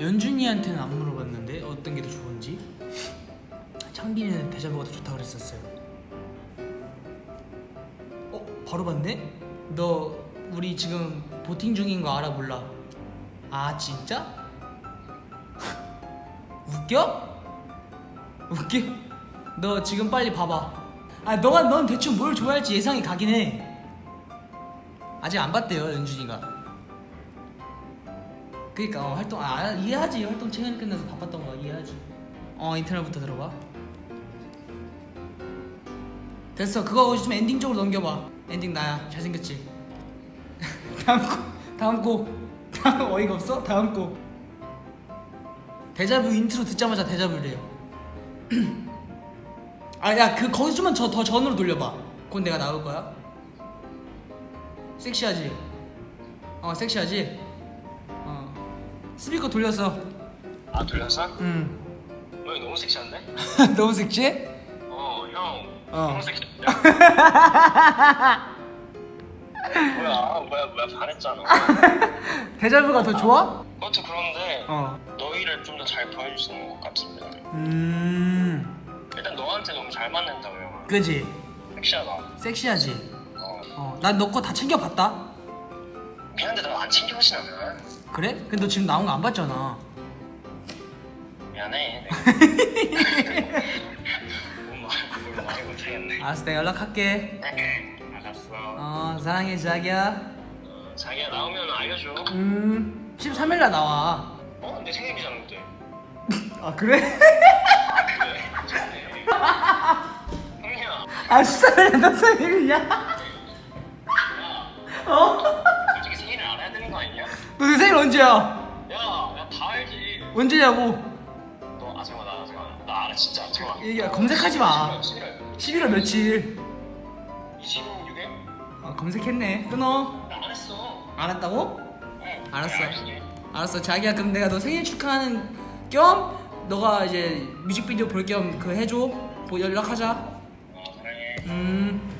연준이한테는 안 물어봤는데 어떤 게 더 좋은지. 창빈이는 대자보가 더 좋다 그랬었어요. 어 바로 봤네? 너 우리 지금 보팅 중인 거 알아 몰라? 아 진짜? 웃겨? 웃겨? 너 지금 빨리 봐봐. 아 너가 넌 대충 뭘 좋아할지 예상이 가긴 해. 아직 안 봤대요 연준이가. 그니까 어, 활동 아 이해하지 활동 최근에 끝나서 바빴던 거 이해하지. 어 인터넷부터 들어봐. 됐어 그거 좀 엔딩 쪽으로 넘겨봐. 엔딩 나야 잘생겼지. 다음 곡 다음 곡 다음 어이가 없어 다음 곡. 데자뷰 인트로 듣자마자 데자뷰래요. 아 야 그 거기 좀만 저, 더 전으로 돌려봐 그건 내가 나올 거야 섹시하지? 어 섹시하지? 어 스피커 돌렸어 아 돌렸어? 응너 너무 섹시한데? 너무 섹시해? 어 형 어. 너무 섹시해 뭐야 뭐야 뭐야 반했잖아 데자뷰가 더 좋아? 그것도 그런데 어 너희를 좀 더 잘 보여줄 수 있는 것 같습니다 음... 일단 너한테 너무 잘 맞는다고 형 그지? 섹시하다 섹시하지? 어 어 난 너 거 다 챙겨봤다 미안한데 너안 챙겨보진 않아 그래? 근데 너 지금 나온 거 안 봤잖아. 미안해. 뭔 말, 뭘 말을 못하겠네. 알았어 내가 연락할게. 알았어. 어 사랑해 자기야. 어, 자기야 나오면 알려줘. 음 13일 날 나와. 어? 내 생일이잖아 그때. 아 그래? 아 그래? 좋네. 형이야. 아 13일날 너 생일이야? 어? 너내 생일 언제야? 야, 야, 다 알지. 언제냐고 너, 아, 잠깐만, 나, 잠깐만. 나 알아, 진짜. 잠깐만. 얘기 검색하지 마 11월, 11월 며칠 26일? 어, 검색했네 끊어 나 안 했어. 안 했다고? 응. 알았어. 알았어 자기야 그럼 내가 너 생일 축하하는 겸 너가 이제 뮤직비디오 볼 겸 그 해줘 뭐 연락하자 어, 사랑해. 음